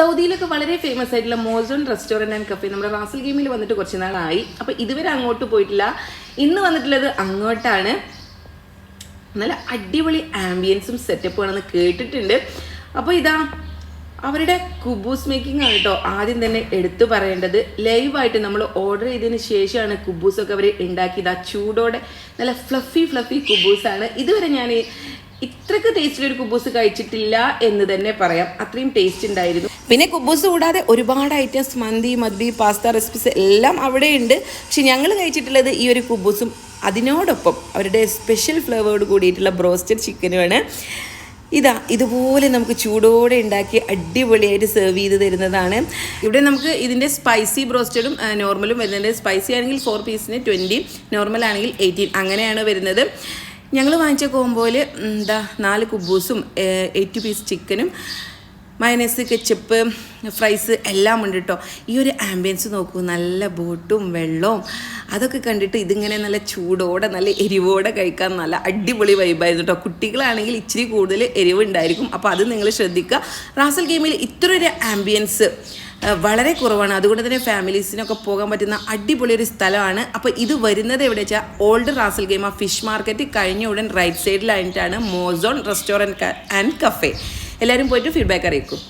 സൗദിയിലൊക്കെ വളരെ ഫേമസ് ആയിട്ടുള്ള Mozone restaurant and cafe നമ്മുടെ റാസൽ ഗെയിമിൽ വന്നിട്ട് കുറച്ച് നാളായി. അപ്പോൾ ഇതുവരെ അങ്ങോട്ട് പോയിട്ടില്ല. ഇന്ന് വന്നിട്ടുള്ളത് അങ്ങോട്ടാണ്. നല്ല അടിപൊളി ആംബിയൻസും സെറ്റപ്പും കേട്ടിട്ടുണ്ട്. അപ്പോൾ ഇതാ അവരുടെ കുബൂസ് മേക്കിംഗ് ആണ് കേട്ടോ ആദ്യം തന്നെ എടുത്തു പറയേണ്ടത്. ലൈവായിട്ട് നമ്മൾ ഓർഡർ ചെയ്തതിന് ശേഷമാണ് കുബൂസൊക്കെ അവർ ഉണ്ടാക്കിയത്. ആ ചൂടോടെ നല്ല ഫ്ലഫി ഫ്ലഫി കുബൂസാണ്. ഇതുവരെ ഞാൻ ഇത്രക്ക് ടേസ്റ്റിൽ ഒരു കുബൂസ് കഴിച്ചിട്ടില്ല എന്ന് തന്നെ പറയാം. അത്രയും ടേസ്റ്റ് ഉണ്ടായിരുന്നു. പിന്നെ കുബൂസ് കൂടാതെ ഒരുപാട് ഐറ്റംസ് മന്തി മദ്ബി പാസ്ത റെസിപ്പീസ് എല്ലാം അവിടെ ഉണ്ട് പക്ഷെ ഞങ്ങൾ കഴിച്ചിട്ടുള്ളത് ഈ ഒരു കുബൂസും അതിനോടൊപ്പം അവരുടെ സ്പെഷ്യൽ ഫ്ലേവറോട് കൂടിയിട്ടുള്ള ബ്രോസ്റ്റഡ് ചിക്കനുമാണ് ഇതാ ഇതുപോലെ നമുക്ക് ചൂടോടെ ഉണ്ടാക്കി അടിപൊളിയായിട്ട് സെർവ് ചെയ്ത് തരുന്നതാണ്. ഇവിടെ നമുക്ക് ഇതിന്റെ സ്പൈസി ബ്രോസ്റ്റഡും നോർമലും വരുന്നുണ്ട്. സ്പൈസി ആണെങ്കിൽ ഫോർ പീസിന് ട്വന്റി നോർമൽ ആണെങ്കിൽ എയ്റ്റീൻ അങ്ങനെയാണ് വരുന്നത്. ഞങ്ങൾ വാങ്ങിച്ച കോമ്പോയിൽ എന്താ നാല് കുബൂസും എയ്റ്റ് പീസ് ചിക്കനും മയനസ് കെച്ചപ്പ് ഫ്രൈസ് എല്ലാം ഉണ്ട് കേട്ടോ ഈ ഒരു ആംബിയൻസ് നോക്കൂ. നല്ല ബോട്ടും വെള്ളവും അതൊക്കെ കണ്ടിട്ട് ഇതിങ്ങനെ നല്ല ചൂടോടെ നല്ല എരിവോടെ കഴിക്കാൻ നല്ല അടിപൊളി വൈബായിരുന്നു കേട്ടോ കുട്ടികളാണെങ്കിൽ ഇച്ചിരി കൂടുതൽ എരിവ് ഉണ്ടായിരിക്കും അപ്പോൾ അത് നിങ്ങൾ ശ്രദ്ധിക്കുക. റാസൽ ഗെയിമിൽ ഇത്രയൊരു ആംബിയൻസ് വളരെ കുറവാണ്. അതുകൊണ്ട് തന്നെ ഫാമിലീസിനൊക്കെ പോകാൻ പറ്റുന്ന അടിപൊളി ഒരു സ്ഥലമാണ്. അപ്പോൾ ഇത് വരുന്നത് എവിടെ വെച്ചാൽ ഓൾഡ് റാസൽ ഗെയിം ആ ഫിഷ് മാർക്കറ്റ് കഴിഞ്ഞ ഉടൻ റൈറ്റ് സൈഡിലായിട്ടാണ് മോസോൺ റെസ്റ്റോറന്റ് ആൻഡ് കഫേ എല്ലാവരും പോയിട്ട് ഫീഡ്ബാക്ക് അറിയിക്കും.